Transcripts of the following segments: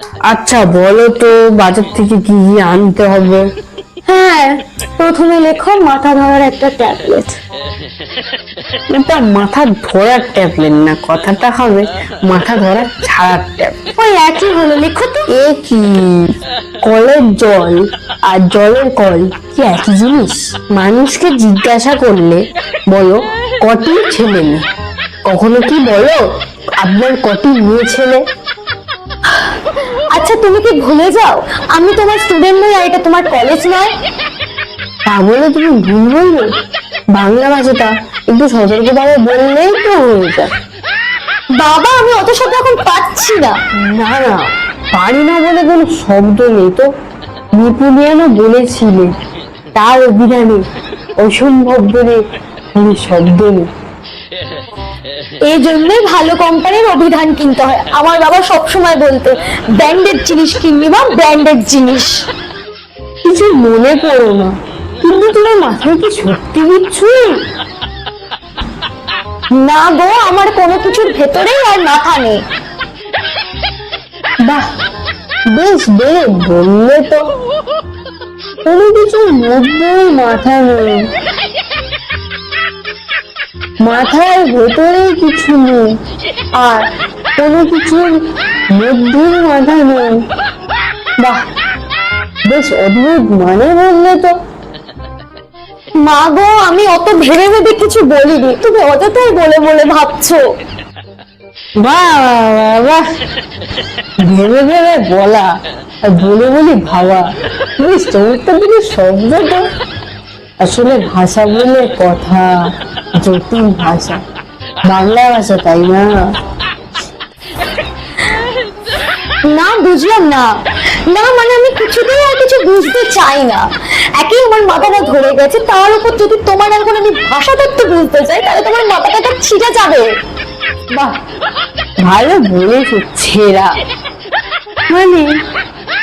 আচ্ছা বলো তো বাজার থেকে কি কি আনতে হবে? হ্যাঁ প্রথমে লেখো মাথা ধরার একটা ট্যাবলেট এটা মাথা ধরার ট্যাবলেট না কথাটা হবে মাথা ধরার ছাড়ার ট্যাবলেট ওই একই হলো লেখো তো। এ কি? কলের জল আর জলের কল কি একই জিনিস? মানুষকে জিজ্ঞাসা করলে বলো কটি ছেলে মেয়ে? কখনো কি বলো আপনার কটি মেয়ে ছেলে? আচ্ছা তুমি কি ভুলে যাও? আমি তোমার স্টুডেন্ট নই আর এটা তোমার কলেজ নয়? তা বলে তুমি ভুল বলবে বাংলা ভাষাটা একটু সতর্কভাবে বললেই তো হয়ে যায় বাবা আমি অত শব্দ এখন পাচ্ছি না। না না পারি না বলে কোনো শব্দ নেই তো। নেপোলিয়ানও বলেছিলেন তার অভিধানে অসম্ভব বলে কোনো শব্দ নেই। এই জন্যই ভালো কোম্পানির অভিধান কিনতে হয়। আমার বাবা সবসময় বলতো ব্র্যান্ডেড জিনিস কিনবি বা ব্র্যান্ডেড জিনিস। কিছু মনে করো না কিন্তু তোমার মাথায় কি সত্যি কিচ্ছু না গো আমার কোনো কিছুর ভেতরেই আর মাথা নেই। বাহ বেশ বেশ বললে তো কোনো কিছুর মধ্যেই মাথা নেই। মাথার ভেতরেই কিছু নেই। আর কোনো কিছুর মধ্যেই মাথা নেই। বাহ, বেশ অদ্ভুত মানে বললে তো। মা গো, আমি অত ভেবে ভেবে কিছু বলিনি। তুমি অযথাই বলে বলে ভাবছ। বাহ ভেবে ভেবে বলা আর বলে বলে ভাবা। বেশ চমৎকার দিকে শব্দ তো আসলে ভাষা বলে কথা জটিল ভাষা। বাংলা ভাষা তাই না? না বুঝলাম না। না মানে আমি কিছুতেই আর কিছু বুঝতে চাই না। একই আমার মাথাটা ধরে গেছে তার উপর যদি তোমার এখন আমি ভাষা তত্ত্ব বুঝতে চাই তাহলে তোমার মাথাটা তো ছিঁড়ে যাবে। বাহ ভালো বলেছ ছেঁড়া। মানে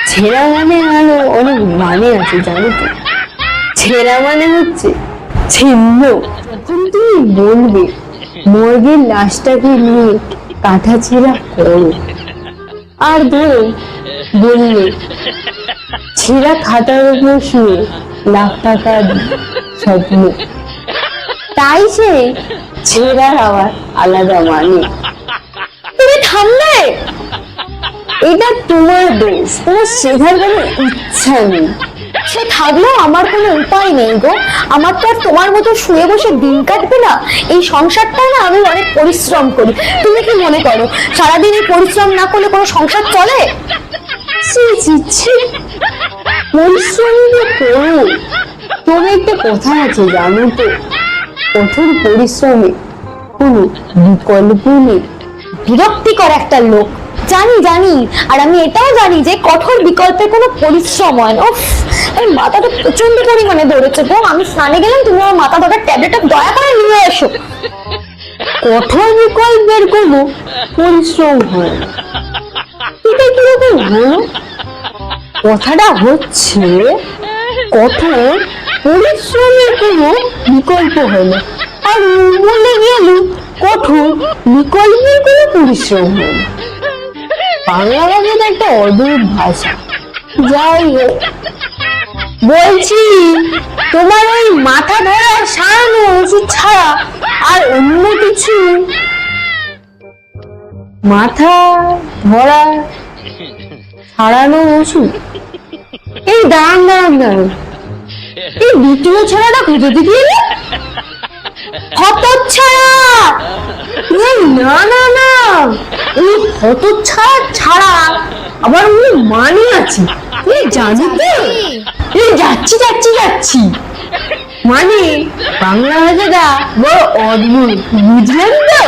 ছেঁড়া মানে আরও অনেক মানে আছে জানো তো। ছেঁড়া মানে হচ্ছে ছিন্ন। যখন তুমি বলবে, মর্গের লাশটাকে নিয়ে কাঁথা ছেঁড়া করো। আর ধরো বললে ছেঁড়া খাতার উপর শুয়ে লাখ টাকার স্বপ্ন। তাই সে ছেঁড়ার আবার আলাদা মানে। তুমি থামলে এটা তোমার দোষ। তোমার শেখার কোনো ইচ্ছা নেই। সে থাকলেও আমার কোনো উপায় নেই গো। আমার তো আর তোমার মতো শুয়ে বসে দিন কাটবে না। এই সংসারটা না আমি অনেক পরিশ্রম করি। তুমি কি মনে করো, সারাদিন এই পরিশ্রম না করলে কোনো সংসার চলে? তবে একটা কথা আছে জানো তো? কঠোর পরিশ্রমে কোনো বিকল্প নেই। বিরক্তিকর একটা লোক। জানি জানি। আর আমি এটাও জানি যে কঠোর বিকল্পে কোনো পরিশ্রম হয় না। এই মাথাটা প্রচণ্ড পরিমাণে ধরেছে গো। আমি স্নানে গেলাম, তুমি আমার মাথা ধরার ট্যাবলেটটা দয়া করে নিয়ে এসো। কঠোর বিকল্পের কোনো পরিশ্রম হয় এটা কীরকম হলো কথাটা হচ্ছে, কঠোর পরিশ্রমের কোনো বিকল্প হলো আর বলে গেল, কঠোর বিকল্পের কোনো পরিশ্রম হলো বাংলা ভাষাটা একটা অদ্ভুত ভাষা। যাই হোক, বলছি, তোমার ওই মাথা ধরা সারানো ওষুধ ছাড়া আর অন্য কিছু? মাথা ধরা ছাড়ানো ওষুধ? এই দাঁড়ান দাঁড়ান দাঁড়ান। এই দ্বিতীয় ছাড়াটা কোথা থেকে এলো? হত ছাড়া না না না এই হত ছাড়া ছাড়া আবার উনি মানে আছে। তুই জানি তো। যাচ্ছি যাচ্ছি যাচ্ছি। মানে বাংলা ভাষাটা বড় অদ্ভুত, বুঝলেন তো?